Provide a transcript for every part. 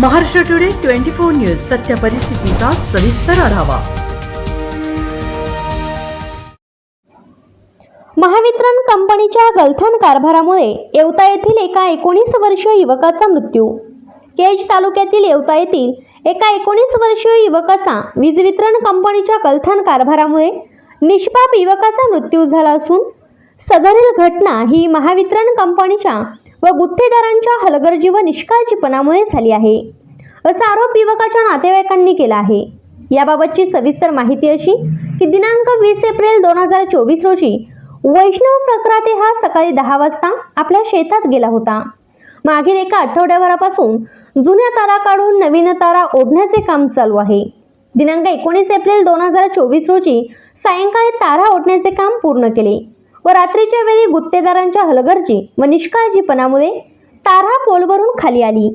Maharashtra today twenty four news सत्य परिस्थितीचा सविस्तर आढावा. महावितरण कंपनीच्या गलथान कारभारामुळे येवता येथील एका एकोणीस वर्षीय युवकाचा मृत्यू. केज तालुक्यातील येवता येथील एका एकोणीस वर्षीय युवकाचा वीज वितरण कंपनीच्या गलथान कारभारामुळे निष्पाप युवकाचा मृत्यू झाला असून सदरील घटना ही महावितरण कंपनीच्या व गुत्तेदारांच्या हलगर्जी व निष्काळजीपणामुळे झाली आहे. असा आरोप युवकाच्या नातेवाईकांनी केला आहे. याबाबतची सविस्तर माहिती अशी की दिनांक वीस एप्रिल दोन हजार चोवीस रोजी वैष्णव सक्राते हा सकाळी दहा वाजता आपल्या शेतात गेला होता. मागील एका आठवड्याभरापासून जुन्या तारा काढून नवीन तारा ओढण्याचे काम चालू आहे. दिनांक एकोणीस एप्रिल दोन हजार चोवीस रोजी सायंकाळी तारा ओढण्याचे काम पूर्ण केले. व रात्रीच्या वेळी गुत्तेदारांच्या हलगर्जी व निष्काळजीपणामुळे तारा पोलवरून खाली आली.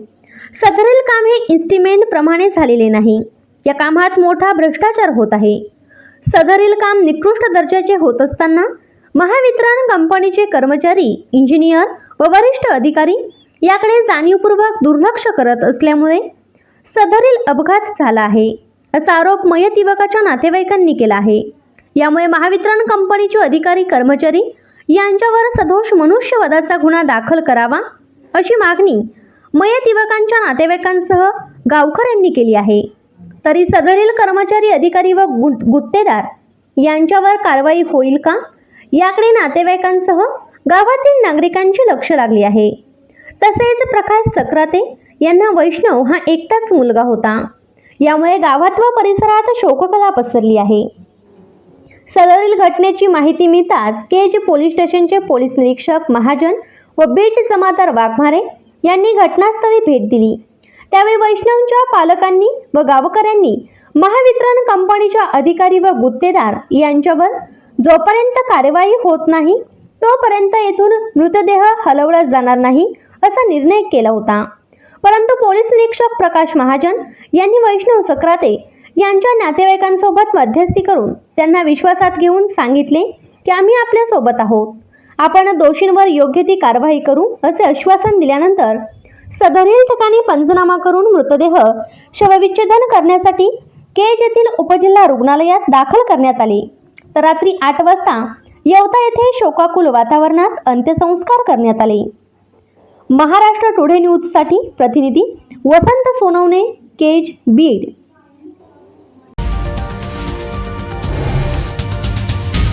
सदरील काम हे इन्स्टिमेंट प्रमाणे झालेले नाही. या कामात मोठा भ्रष्टाचार होत आहे. सदरील काम निकृष्ट दर्जाचे होत असताना महावितरण कंपनीचे कर्मचारी इंजिनियर व वरिष्ठ अधिकारी याकडे जाणीवपूर्वक दुर्लक्ष करत असल्यामुळे सदरील अपघात झाला आहे असा आरोप मयत युवकाच्या नातेवाईकांनी केला आहे. यामुळे महावितरण कंपनीचे अधिकारी कर्मचारी यांच्यावर सदोष मनुष्यवधाचा गुन्हा दाखल करावा अशी मागणी मयत युवकांच्या नातेवाईकांसह गावकर यांनी केली आहे. तरी सदरील कर्मचारी अधिकारी व गु- गुत्तेदार यांच्यावर कारवाई होईल का? याकडे नातेवाईकांसह गावातील नागरिकांची लक्ष लागली आहे. तसेच प्रकाश सक्राते यांना वैष्णव हा एकटाच मुलगा होता. यामुळे गावात व परिसरात शोककला पसरली आहे. सदरील घटनेची माहिती मिळताच केज पोलीस स्टेशनचे पोलीस निरीक्षक महाजन व बीट जमादार वाघमारे यांनी घटनास्थळी भेट दिली. त्यावेळी वैष्णवच्या पालकांनी व गावकऱ्यांनी महावितरण कंपनीच्या अधिकारी व गुत्तेदार यांच्यावर जोपर्यंत कार्यवाही होत नाही तोपर्यंत येथून मृतदेह हलवला जाणार नाही असा निर्णय केला होता. परंतु पोलीस निरीक्षक प्रकाश महाजन यांनी वैष्णव सक्राते यांच्या नातेवाईकांसोबत मध्यस्थी करून त्यांना विश्वासात घेऊन सांगितले की आम्ही आपल्यासोबत आहोत. आपण दोषींवर योग्य ती कारवाई करू असे आश्वासन दिल्यानंतर सदरील ठिकाणी पंचनामा करून मृतदेह शवविच्छेदन करण्यासाठी केज येथील उपजिल्हा रुग्णालयात दाखल करण्यात आले. तर रात्री आठ वाजता यवता येथे शोकाकुल वातावरणात अंत्यसंस्कार करण्यात आले. महाराष्ट्र टुडे न्यूजसाठी प्रतिनिधी वसंत सोनवणे केज बीड.